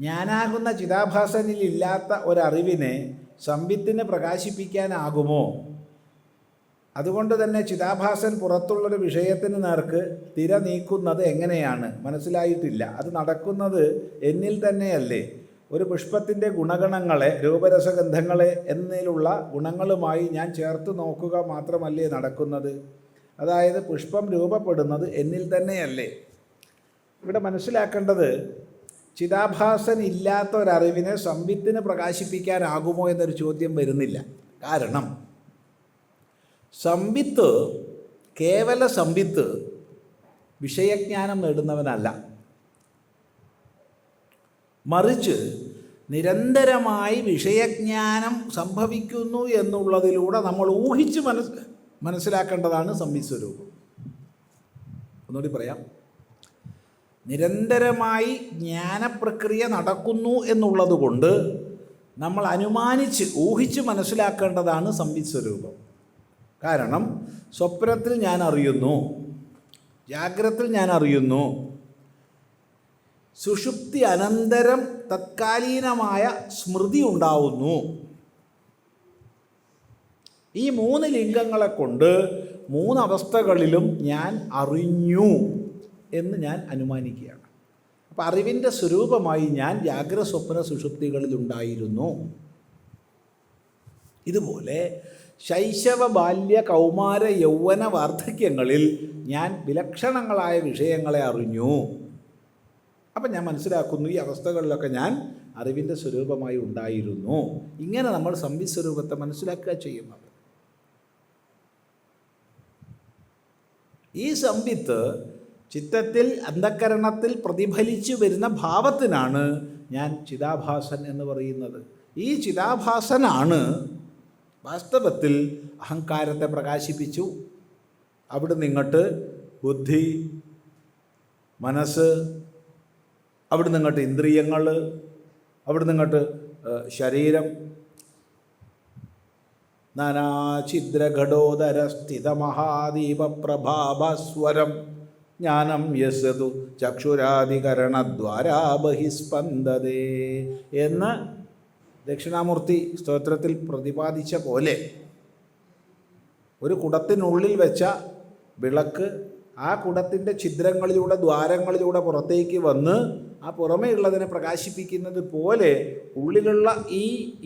ഞാനാകുന്ന ചിതാഭാസനിൽ ഇല്ലാത്ത ഒരറിവിനെ സംവിത്തിന് പ്രകാശിപ്പിക്കാനാകുമോ? അതുകൊണ്ട് തന്നെ ചിതാഭാസൻ പുറത്തുള്ളൊരു വിഷയത്തിന് നേർക്ക് തിര നീക്കുന്നത് എങ്ങനെയാണ്? മനസ്സിലായിട്ടില്ല. അത് നടക്കുന്നത് എന്നിൽ തന്നെയല്ലേ? ഒരു പുഷ്പത്തിന്റെ ഗുണഗണങ്ങളെ രൂപരസഗന്ധങ്ങളെ എന്നതിലുള്ള ഗുണങ്ങളുമായി ഞാൻ ചേർത്ത് നോക്കുക മാത്രമല്ലേ നടക്കുന്നത്. അതായത് പുഷ്പം രൂപപ്പെടുന്നത് എന്നിൽ തന്നെയല്ലേ? ഇവിടെ മനസ്സിലാക്കേണ്ടത് ചിതാഭാസൻ ഇല്ലാത്ത ഒരറിവിനെ സംവിത്തിന് പ്രകാശിപ്പിക്കാനാകുമോ എന്നൊരു ചോദ്യം വരുന്നില്ല. കാരണം സംവിത്ത് കേവല സംവിത്ത് വിഷയജ്ഞാനം നേടുന്നവനല്ല. മറിച്ച് നിരന്തരമായി വിഷയജ്ഞാനം സംഭവിക്കുന്നു എന്നുള്ളതിലൂടെ നമ്മൾ ഊഹിച്ച് മനസ് മനസ്സിലാക്കേണ്ടതാണ് സംവിത് സ്വരൂപം ഒന്നുകൂടി പറയാം. നിരന്തരമായി ജ്ഞാനപ്രക്രിയ നടക്കുന്നു എന്നുള്ളത് കൊണ്ട് നമ്മൾ അനുമാനിച്ച് ഊഹിച്ച് മനസ്സിലാക്കേണ്ടതാണ് സംവിത് സ്വരൂപം കാരണം സ്വപ്നത്തിൽ ഞാൻ അറിയുന്നു ജാഗ്രത്തിൽ ഞാൻ അറിയുന്നു സുഷുപ്തി അനന്തരം തത്കാലീനമായ സ്മൃതി ഉണ്ടാവുന്നു. ഈ മൂന്ന് ലിംഗങ്ങളെ കൊണ്ട് മൂന്നവസ്ഥകളിലും ഞാൻ അറിഞ്ഞു. എന്ന് ഞാൻ അനുമാനിക്കുകയാണ്. അപ്പം അറിവിന്റെ സ്വരൂപമായി ഞാൻ ജാഗ്രത സ്വപ്ന സുഷുപ്തികളിലുണ്ടായിരുന്നു ഇതുപോലെ ശൈശവ ബാല്യ കൗമാര യൗവന വാർദ്ധക്യങ്ങളിൽ ഞാൻ വിലക്ഷണങ്ങളായ വിഷയങ്ങളെ അറിഞ്ഞു. അപ്പം ഞാൻ മനസ്സിലാക്കുന്നു ഈ അവസ്ഥകളിലൊക്കെ ഞാൻ അറിവിന്റെ സ്വരൂപമായി ഉണ്ടായിരുന്നു. ഇങ്ങനെ നമ്മൾ സംവിസ്വരൂപത്തെ മനസ്സിലാക്കുക ചെയ്യുന്നത്. ഈ സംവിത്ത് ചിത്തത്തിൽ അന്ധക്കരണത്തിൽ പ്രതിഫലിച്ചു വരുന്ന ഭാവത്തിനാണ് ഞാൻ ചിതാഭാസൻ എന്ന് പറയുന്നത്. ഈ ചിതാഭാസനാണ് വാസ്തവത്തിൽ അഹങ്കാരത്തെ പ്രകാശിപ്പിച്ചു. അവിടെ നിങ്ങട്ട് ബുദ്ധി മനസ്സ് അവിടെ നിങ്ങട്ട് ഇന്ദ്രിയങ്ങൾ അവിടെ നിങ്ങട്ട് ശരീരം നാനാഛിദ്രഘടോദര സ്ഥിതമഹാദീപപ്രഭാഭാസ്വരം ജ്ഞാനം യസ്തു ചക്ഷുരാധികരണദ്വാരാ ബഹിസ്പന്ദതേ എന്ന് ദക്ഷിണാമൂർത്തി സ്തോത്രത്തിൽ പ്രതിപാദിച്ച പോലെ ഒരു കുടത്തിനുള്ളിൽ വെച്ച വിളക്ക് ആ കുടത്തിന്റെ ഛിദ്രങ്ങളിലൂടെ ദ്വാരങ്ങളിലൂടെ പുറത്തേക്ക് വന്ന് ആ പുറമേ ഉള്ളതിനെ പ്രകാശിപ്പിക്കുന്നത് പോലെ ഉള്ളിലുള്ള ഈ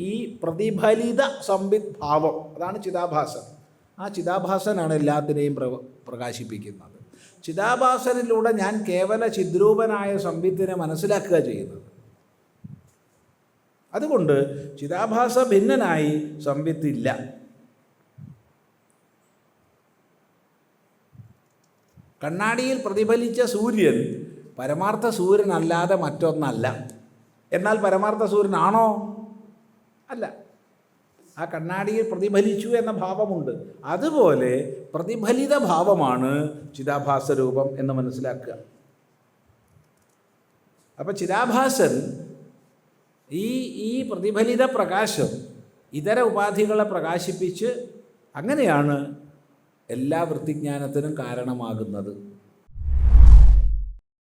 ഈ പ്രതിഫലിത സംവിദ്ഭാവം അതാണ് ചിതാഭാസൻ ആ ചിതാഭാസനാണ് എല്ലാത്തിനെയും പ്രകാശിപ്പിക്കുന്നത്. ചിതാഭാസനിലൂടെ ഞാൻ കേവല ചിദ്രൂപനായ സംവിത്തിനെ മനസ്സിലാക്കുക ചെയ്യുന്നത്. അതുകൊണ്ട് ചിതാഭാസ ഭിന്നനായി സംവിത്തില്ല. കണ്ണാടിയിൽ പ്രതിഫലിച്ച സൂര്യൻ പരമാർത്ഥ സൂര്യനല്ലാതെ മറ്റൊന്നല്ല. എന്നാൽ പരമാർത്ഥ സൂര്യനാണോ? അല്ല. ആ കണ്ണാടിയിൽ പ്രതിഫലിച്ചു എന്ന ഭാവമുണ്ട്. അതുപോലെ പ്രതിഫലിത ഭാവമാണ് ചിതാഭാസ രൂപം എന്ന് മനസ്സിലാക്കുക. അപ്പോൾ ചിതാഭാസൻ ഈ ഈ പ്രതിഫലിത പ്രകാശം ഇതര ഉപാധികളെ പ്രകാശിപ്പിച്ച് അങ്ങനെയാണ് എല്ലാ വൃത്തിജ്ഞാനത്തിനും കാരണമാകുന്നത്.